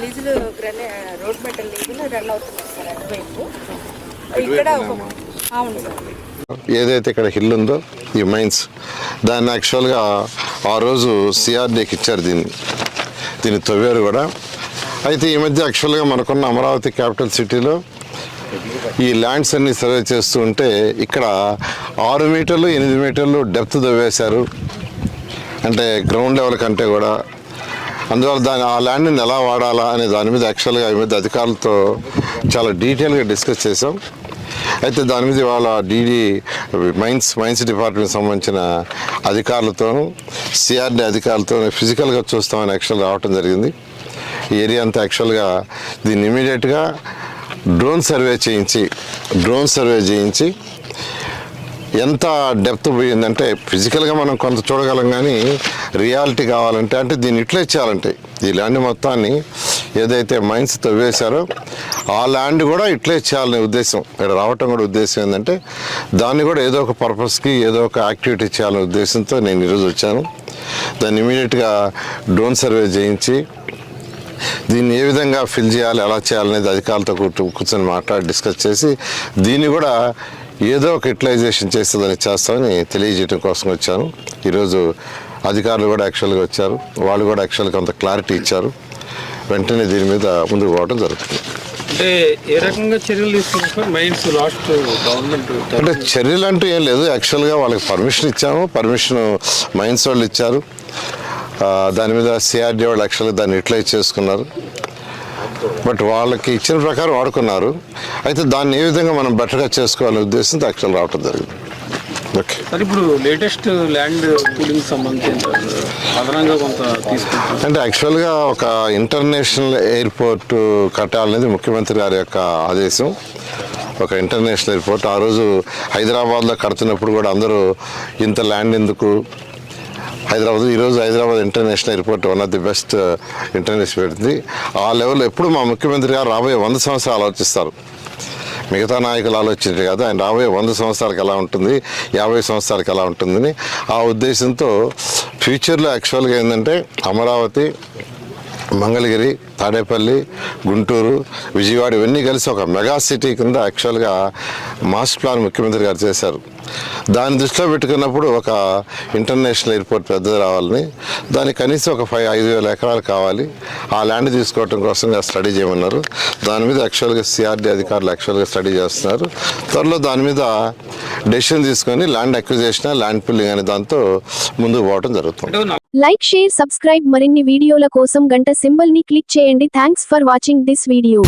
లీజులు గ్రనే road metal లీజులు run అవుతున్నాయి సార్ అటువైపు ఇక్కడ ఒక అవును సార్. ఏదైతే ఇక్కడ హిల్ ఉందో ఈ మైన్స్ దాన్ని యాక్చువల్గా ఆ రోజు సిఆర్డీకి ఇచ్చారు దీన్ని. దీన్ని తవ్వారు కూడా. అయితే ఈ మధ్య యాక్చువల్గా మనకున్న అమరావతి క్యాపిటల్ సిటీలో ఈ ల్యాండ్స్ అన్ని సర్వే చేస్తూ ఉంటే ఇక్కడ ఆరు మీటర్లు ఎనిమిది మీటర్లు డెప్త్ తవ్వేశారు. అంటే గ్రౌండ్ లెవెల్ కంటే కూడా అందువల్ల దాని ఆ ల్యాండ్ని ఎలా వాడాలా అనే దాని మీద యాక్చువల్గా ఈ మీద అధికారులతో చాలా డీటెయిల్గా డిస్కస్ చేసాం అయితే దాని మీద ఇవాళ డీడీ మైన్స్ మైన్స్ డిపార్ట్మెంట్ సంబంధించిన అధికారులతోనూ సిఆర్డీ అధికారులతో ఫిజికల్గా చూస్తామని యాక్చువల్ రావటం జరిగింది. ఈ ఏరియా అంతా యాక్చువల్గా దీన్ని ఇమీడియట్గా డ్రోన్ సర్వే చేయించి డ్రోన్ సర్వే చేయించి ఎంత డెప్త్ పోయిందంటే ఫిజికల్గా మనం కొంత చూడగలం కానీ రియాలిటీ కావాలంటే అంటే దీన్ని ఇట్లే చేయాలంటే ఈ ల్యాండ్ మొత్తాన్ని ఏదైతే మైన్స్ తవ్వేశారో ఆ ల్యాండ్ కూడా ఇట్లే చేయాలనే ఉద్దేశం. ఇక్కడ రావటం కూడా ఉద్దేశం ఏంటంటే దాన్ని కూడా ఏదో ఒక పర్పస్కి ఏదో ఒక యాక్టివిటీ చేయాలనే ఉద్దేశంతో నేను ఈరోజు వచ్చాను. దాన్ని ఇమీడియట్గా డ్రోన్ సర్వే చేయించి దీన్ని ఏ విధంగా ఫిల్ చేయాలి ఎలా చేయాలనేది అధికారులతో కూర్చొని మాట్లాడి డిస్కస్ చేసి దీన్ని కూడా ఏదో ఒక యూటిలైజేషన్ చేస్తుందని చేస్తామని తెలియజేయడం కోసం వచ్చాను. ఈరోజు అధికారులు కూడా యాక్చువల్గా వచ్చారు. వాళ్ళు కూడా యాక్చువల్గా కొంత క్లారిటీ ఇచ్చారు. వెంటనే దీని మీద ముందుకు పోవడం జరుగుతుంది. అంటే ఏ రకంగా చర్యలు తీసుకుంటారు మైన్స్ లాస్ట్ గవర్నమెంట్ అంటే చర్యలు అంటూ ఏం లేదు. యాక్చువల్గా వాళ్ళకి పర్మిషన్ ఇచ్చాము. పర్మిషన్ మైన్స్ వాళ్ళు ఇచ్చారు. దాని మీద సిఆర్డీ వాళ్ళు యాక్చువల్గా దాన్ని యూటిలైజ్ చేసుకున్నారు. బట్ వాళ్ళకి ఇచ్చిన ప్రకారం వాడుకున్నారు. అయితే దాన్ని ఏ విధంగా మనం బెటర్గా చేసుకోవాలనే ఉద్దేశంతో యాక్చువల్ రావడం జరిగింది. ఓకే. సార్ ఇప్పుడు లేటెస్ట్ ల్యాండ్ పూలింగ్ సంబంధించి అదనంగా కొంత తీసుకుంటారు అంటే యాక్చువల్గా ఒక ఇంటర్నేషనల్ ఎయిర్పోర్ట్ కట్టాలనేది ముఖ్యమంత్రి గారి యొక్క ఆదేశం. ఒక ఇంటర్నేషనల్ ఎయిర్పోర్ట్ ఆ రోజు హైదరాబాద్లో కడుతున్నప్పుడు కూడా అందరూ ఇంత ల్యాండ్ ఎందుకు? హైదరాబాద్ ఈరోజు Hyderabad international airport one of the best international పెడుతుంది. ఆ లెవెల్ ఎప్పుడు మా ముఖ్యమంత్రి గారు రాబోయే వంద సంవత్సరాలు ఆలోచిస్తారు. మిగతా నాయకులు ఆలోచించారు కదా ఆయన రాబోయే వంద సంవత్సరాలకు ఎలా ఉంటుంది యాభై సంవత్సరాలకు ఎలా ఉంటుందని. ఆ ఉద్దేశంతో ఫ్యూచర్లో యాక్చువల్గా ఏంటంటే అమరావతి మంగళగిరి తాడేపల్లి గుంటూరు విజయవాడ ఇవన్నీ కలిసి ఒక మెగా సిటీ కింద యాక్చువల్గా మాస్టర్ ప్లాన్ ముఖ్యమంత్రి గారు చేశారు. దాన్ని దృష్టిలో పెట్టుకున్నప్పుడు ఒక ఇంటర్నేషనల్ ఎయిర్పోర్ట్ పెద్దది రావాలని దానికి కనీసం ఒక ఫైవ్ ఐదు వేల ఎకరాలు కావాలి. ఆ ల్యాండ్ తీసుకోవడం కోసం స్టడీ చేయమన్నారు. దాని మీద యాక్చువల్గా సిఆర్డీ అధికారులు యాక్చువల్గా స్టడీ చేస్తున్నారు. త్వరలో దాని మీద డెసిషన్ తీసుకొని ల్యాండ్ అక్విజేషన్ ల్యాండ్ పుల్లింగ్ అనే దాంతో ముందుకు పోవడం జరుగుతుంది. లైక్ షేర్ సబ్స్క్రైబ్ మరిన్ని వీడియోల కోసం గంట సింబల్ని క్లిక్ చేయండి. Thanks for watching this video.